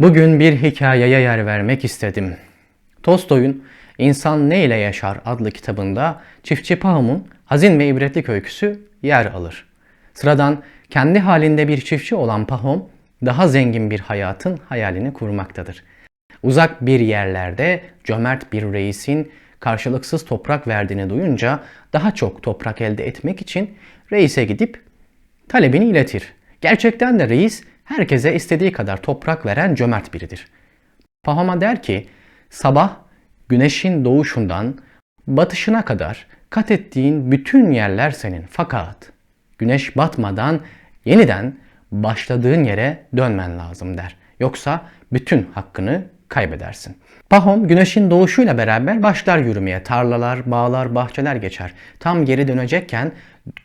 Bugün bir hikayeye yer vermek istedim. Tolstoy'un İnsan Ne ile Yaşar adlı kitabında Çiftçi Pahom'un hazin ve ibretlik öyküsü yer alır. Sıradan kendi halinde bir çiftçi olan Pahom, daha zengin bir hayatın hayalini kurmaktadır. Uzak bir yerlerde cömert bir reisin karşılıksız toprak verdiğini duyunca daha çok toprak elde etmek için reise gidip talebini iletir. Gerçekten de reis herkese istediği kadar toprak veren cömert biridir. Pahom'a der ki sabah güneşin doğuşundan batışına kadar kat ettiğin bütün yerler senin fakat güneş batmadan yeniden başladığın yere dönmen lazım der. Yoksa bütün hakkını kaybedersin. Pahom güneşin doğuşuyla beraber başlar yürümeye. Tarlalar, bağlar, bahçeler geçer. Tam geri dönecekken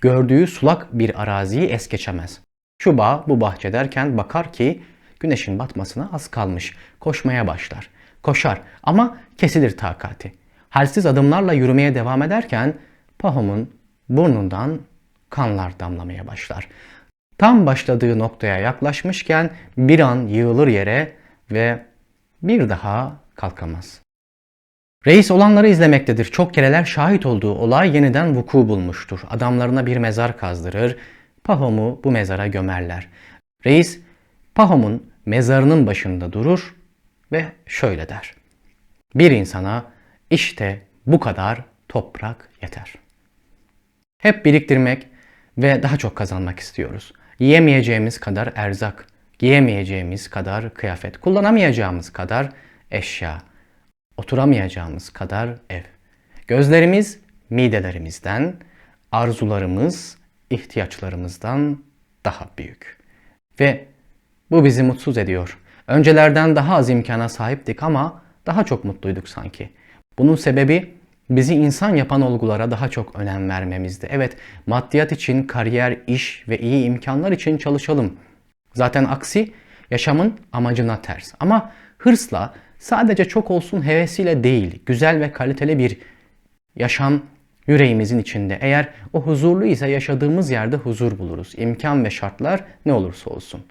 gördüğü sulak bir araziyi es geçemez. Şu bağ bu bahçe derken bakar ki güneşin batmasına az kalmış. Koşmaya başlar. Koşar ama kesilir takati. Halsiz adımlarla yürümeye devam ederken Pahom'un burnundan kanlar damlamaya başlar. Tam başladığı noktaya yaklaşmışken bir an yığılır yere ve bir daha kalkamaz. Reis olanları izlemektedir. Çok kereler şahit olduğu olay yeniden vuku bulmuştur. Adamlarına bir mezar kazdırır, Pahom'u bu mezara gömerler. Reis Pahom'un mezarının başında durur ve şöyle der. Bir insana işte bu kadar toprak yeter. Hep biriktirmek ve daha çok kazanmak istiyoruz. Yiyemeyeceğimiz kadar erzak, giyemeyeceğimiz kadar kıyafet, kullanamayacağımız kadar eşya, oturamayacağımız kadar ev. Gözlerimiz midelerimizden, arzularımız ihtiyaçlarımızdan daha büyük. Ve bu bizi mutsuz ediyor. Öncelerden daha az imkana sahiptik ama daha çok mutluyduk sanki. Bunun sebebi bizi insan yapan olgulara daha çok önem vermemizdi. Evet, maddiyat için, kariyer, iş ve iyi imkanlar için çalışalım. Zaten aksi yaşamın amacına ters. Ama hırsla sadece çok olsun hevesiyle değil, güzel ve kaliteli bir yaşam yüreğimizin içinde. Eğer o huzurlu ise yaşadığımız yerde huzur buluruz. İmkan ve şartlar ne olursa olsun.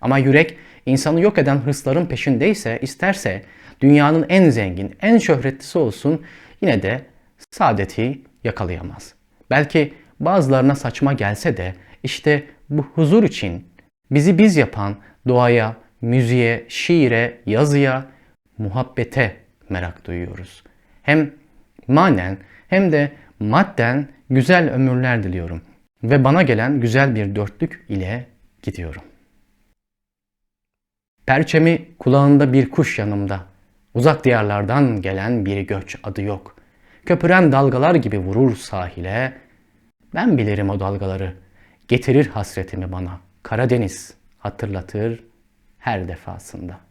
Ama yürek insanı yok eden hırsların peşindeyse, isterse dünyanın en zengin, en şöhretlisi olsun yine de saadeti yakalayamaz. Belki bazılarına saçma gelse de işte bu huzur için bizi biz yapan doğaya, müziğe, şiire, yazıya, muhabbete merak duyuyoruz. Hem manen hem de madden güzel ömürler diliyorum ve bana gelen güzel bir dörtlük ile gidiyorum. Perçemi kulağında bir kuş yanımda. Uzak diyarlardan gelen bir göç adı yok. Köpüren dalgalar gibi vurur sahile. Ben bilirim o dalgaları. Getirir hasretimi bana. Karadeniz hatırlatır her defasında.''